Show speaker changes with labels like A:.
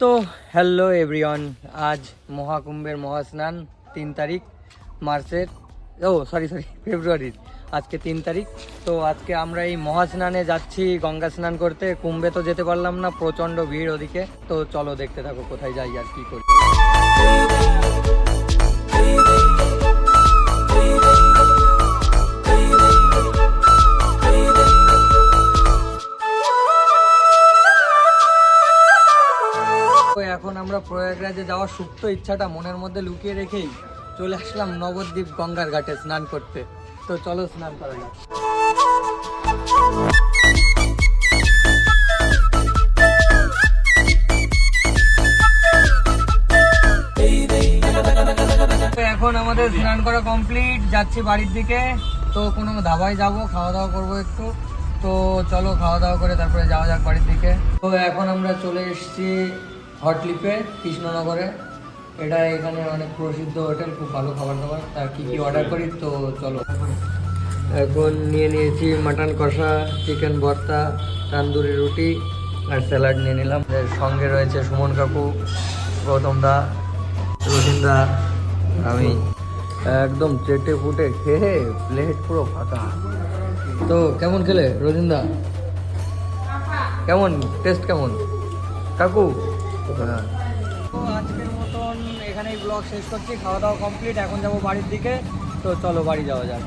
A: তো hello everyone আজ মহাকুম্ভের মহাস্নান, তিন তারিখ, মার্চের, ও সরি সরি ফেব্রুয়ারির আজকে তিন তারিখ। তো আজকে আমরা এই মহাস্নানে যাচ্ছি গঙ্গা স্নান করতে, কুম্ভে তো যেতে পারলাম না, প্রচণ্ড ভিড় ওদিকে। তো চলো দেখতে থাকো কোথায় যাই আর কি করি। এখন আমরা প্রয়াগরাজে যাওয়ার সুপ্ত ইচ্ছাটা মনের মধ্যে লুকিয়ে রেখেই চলে আসলাম নবদ্বীপ গঙ্গার ঘাটে স্নান করতে। তো চলো স্নান করা যাক। এখন আমাদের স্নান করা কমপ্লিট, যাচ্ছি বাড়ির দিকে। তো কোনো ধাবায় যাব, খাওয়া দাওয়া করব একটু। তো চলো খাওয়া দাওয়া করে তারপরে যাওয়া যাক বাড়ির দিকে। তো এখন আমরা চলে এসেছি হটলিপে কৃষ্ণনগরে। এটা এখানে অনেক প্রসিদ্ধ হোটেল খুব ভালো খাবার দাবার। তা কী কী অর্ডার করি? তো চলো। এখন নিয়ে নিয়েছি মাটন কষা চিকেন ভর্তা তান্দুরি রুটি আর স্যালাড নিয়ে নিলাম। এর সঙ্গে রয়েছে সুমন কাকু গৌতম দা রহিন দা আমি। একদম চেটে ফুটে খেয়ে প্লেট পুরো ফাঁকা। তো কেমন খেলে রোজিন্দা কেমন? টেস্ট কেমন? কাকু? তো আজকের মতন এখানেই ব্লগ শেষ করছি, খাওয়া দাওয়া কমপ্লিট এখন যাব বাড়ির দিকে। তো চলো বাড়ি যাওয়া যাক।